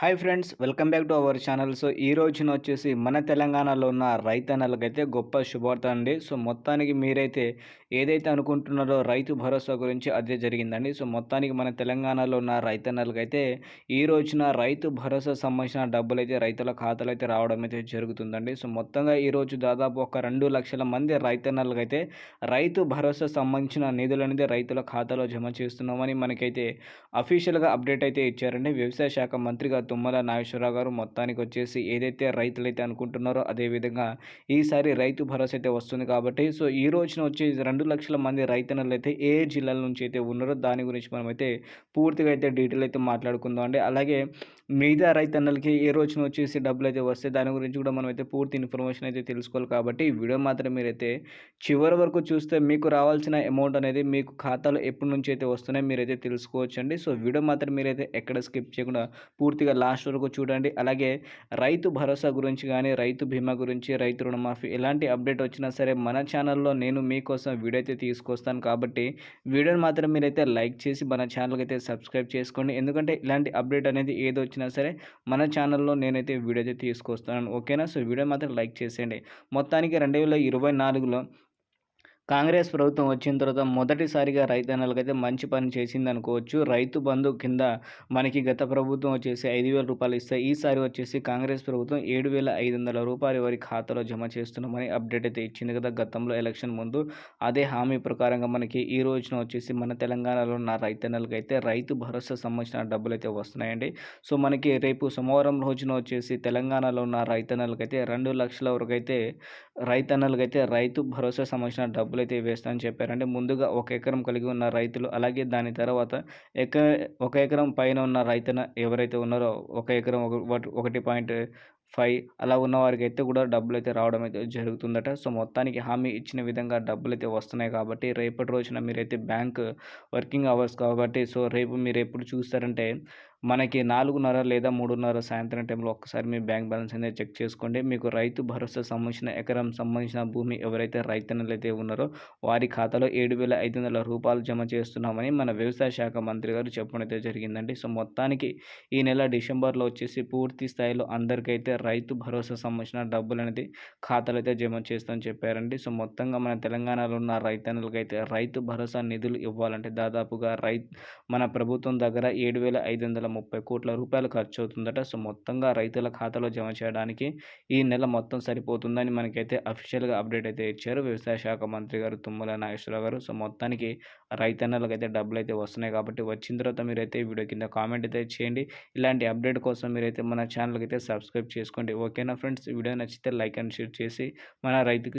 Hi friends welcome back to our channel. So ఈ రోజున వచ్చేసి మన తెలంగాణలో ఉన్న రైతన్నలకైతే గొప్ప శుభార్త అండి. సో మొత్తానికి మీరైతే ఏదైతే అనుకుంటున్నారో రైతు భరోసా గురించి అదే జరిగిందండి. సో మొత్తానికి మన తెలంగాణలో ఉన్న రైతన్నలకైతే ఈ రోజున రైతు భరోసా సంబంధించిన డబ్బులు అయితే రైతుల ఖాతాలు అయితే రావడం అయితే జరుగుతుందండి. సో మొత్తంగా ఈరోజు దాదాపు ఒక రెండు లక్షల మంది రైతన్నలకైతే రైతు భరోసా సంబంధించిన నిధులు అనేది రైతుల ఖాతాలో జమ చేస్తున్నామని మనకైతే అఫీషియల్గా అప్డేట్ అయితే ఇచ్చారండి. వ్యవసాయ శాఖ మంత్రిగా తుమ్మల నాగేశ్వరరావు గారు మొత్తానికి వచ్చేసి ఏదైతే రైతులైతే అనుకుంటున్నారో అదేవిధంగా ఈసారి రైతు భరోసా అయితే వస్తుంది కాబట్టి సో ఈ రోజున వచ్చి రెండు లక్షల మంది రైతన్నలు అయితే ఏ జిల్లాల నుంచి అయితే ఉన్నారో దాని గురించి మనమైతే పూర్తిగా అయితే డీటెయిల్ అయితే మాట్లాడుకుందాం అండి. అలాగే మిగతా రైతన్నలకి ఏ రోజున వచ్చేసి డబ్బులు అయితే వస్తే దాని గురించి కూడా మనం అయితే పూర్తి ఇన్ఫర్మేషన్ అయితే తెలుసుకోవాలి కాబట్టి ఈ వీడియో మాత్రం మీరైతే చివరి వరకు చూస్తే మీకు రావాల్సిన అమౌంట్ అనేది మీకు ఖాతాలో ఎప్పటి నుంచి అయితే వస్తున్నాయో మీరైతే తెలుసుకోవచ్చండి. సో వీడియో మాత్రం మీరైతే ఎక్కడ స్కిప్ చేయకుండా పూర్తిగా లాస్ట్ వరకు చూడండి. అలాగే రైతు భరోసా గురించి కానీ రైతు బీమా గురించి రైతు రుణమాఫీ ఎలాంటి అప్డేట్ వచ్చినా సరే మన ఛానల్లో నేను మీకోసం వీడియో అయితే తీసుకొస్తాను కాబట్టి వీడియోని మాత్రం మీరైతే లైక్ చేసి మన ఛానల్కి అయితే సబ్స్క్రైబ్ చేసుకోండి. ఎందుకంటే ఇలాంటి అప్డేట్ అనేది ఏది వచ్చినా సరే మన ఛానల్లో నేనైతే వీడియో అయితే తీసుకొస్తాను. ఓకేనా? సో వీడియో మాత్రం లైక్ చేసేయండి. మొత్తానికి రెండు వేల ఇరవై నాలుగులో కాంగ్రెస్ ప్రభుత్వం వచ్చిన తర్వాత మొదటిసారిగా రైతన్నలకైతే మంచి పని చేసింది అనుకోవచ్చు రైతు బంధు కింద మనకి గత ప్రభుత్వం వచ్చేసి ఐదు వేల రూపాయలు ఇస్తే ఈసారి వచ్చేసి కాంగ్రెస్ ప్రభుత్వం ఏడు వేల ఐదు వందల రూపాయలు వారి ఖాతాలో జమ చేస్తున్నామని అప్డేట్ అయితే ఇచ్చింది కదా గతంలో ఎలక్షన్ ముందు. అదే హామీ ప్రకారంగా మనకి ఈ రోజున వచ్చేసి మన తెలంగాణలో ఉన్న రైతన్నలకైతే రైతు భరోసా సంబంధించిన డబ్బులు అయితే వస్తున్నాయండి. సో మనకి రేపు సోమవారం రోజున వచ్చేసి తెలంగాణలో ఉన్న రైతన్నలకైతే రెండు లక్షల వరకు అయితే రైతన్నలకైతే రైతు భరోసా సంబంధించిన డబ్బులు అయితే వేస్తానని చెప్పారంటే ముందుగా ఒక ఎకరం కలిగి ఉన్న రైతులు అలాగే దాని తర్వాత ఎక ఒక ఎకరం పైన ఉన్న రైతున ఎవరైతే ఉన్నారో ఒక ఎకరం ఒకటి పాయింట్ ఫైవ్ అలా ఉన్న వారికి అయితే కూడా డబ్బులు అయితే రావడం అయితే జరుగుతుందట. సో మొత్తానికి హామీ ఇచ్చిన విధంగా డబ్బులు అయితే వస్తున్నాయి కాబట్టి రేపటి రోజున మీరైతే బ్యాంక్ వర్కింగ్ అవర్స్ కాబట్టి సో రేపు మీరు ఎప్పుడు చూస్తారంటే మనకి నాలుగున్నర లేదా మూడున్నర సాయంత్రం టైంలో ఒక్కసారి మీ బ్యాంక్ బ్యాలెన్స్ అనేది చెక్ చేసుకోండి. మీకు రైతు భరోసా సంబంధించిన ఎకరం సంబంధించిన భూమి ఎవరైతే రైతన్నలు అయితే ఉన్నారో వారి ఖాతాలో ఏడు వేల ఐదు వందల రూపాయలు జమ చేస్తున్నామని మన వ్యవసాయ శాఖ మంత్రి గారు చెప్పడం అయితే జరిగిందండి. సో మొత్తానికి ఈ నెల డిసెంబర్లో వచ్చేసి పూర్తి స్థాయిలో అందరికైతే రైతు భరోసా సంబంధించిన డబ్బులు అనేది ఖాతాలు అయితే జమ చేస్తామని చెప్పారండి. సో మొత్తంగా మన తెలంగాణలో ఉన్న రైతన్నలకైతే రైతు భరోసా నిధులు ఇవ్వాలంటే దాదాపుగా రై మన ప్రభుత్వం దగ్గర ఏడు వేల ఐదు వందల ముప్పై కోట్ల రూపాయలు ఖర్చు అవుతుందట సో మొత్తంగా రైతుల ఖాతాలో జమ చేయడానికి ఈ నెల మొత్తం సరిపోతుందని మనకైతే అఫీషియల్గా అప్డేట్ అయితే ఇచ్చారు. వ్యవసాయ శాఖ మంత్రి గారు తుమ్మల నాగేశ్వరరావు గారు. సో మొత్తానికి రైతన్నలకు అయితే డబ్బులు అయితే వస్తున్నాయి కాబట్టి వచ్చిన తర్వాత మీరైతే వీడియో కింద కామెంట్ అయితే చేయండి. ఇలాంటి అప్డేట్ కోసం మీరైతే మన ఛానల్కి అయితే సబ్స్క్రైబ్ చేసుకోండి. ఓకేనా ఫ్రెండ్స్? వీడియో నచ్చితే లైక్ అండ్ షేర్ చేసి మన రైతుకి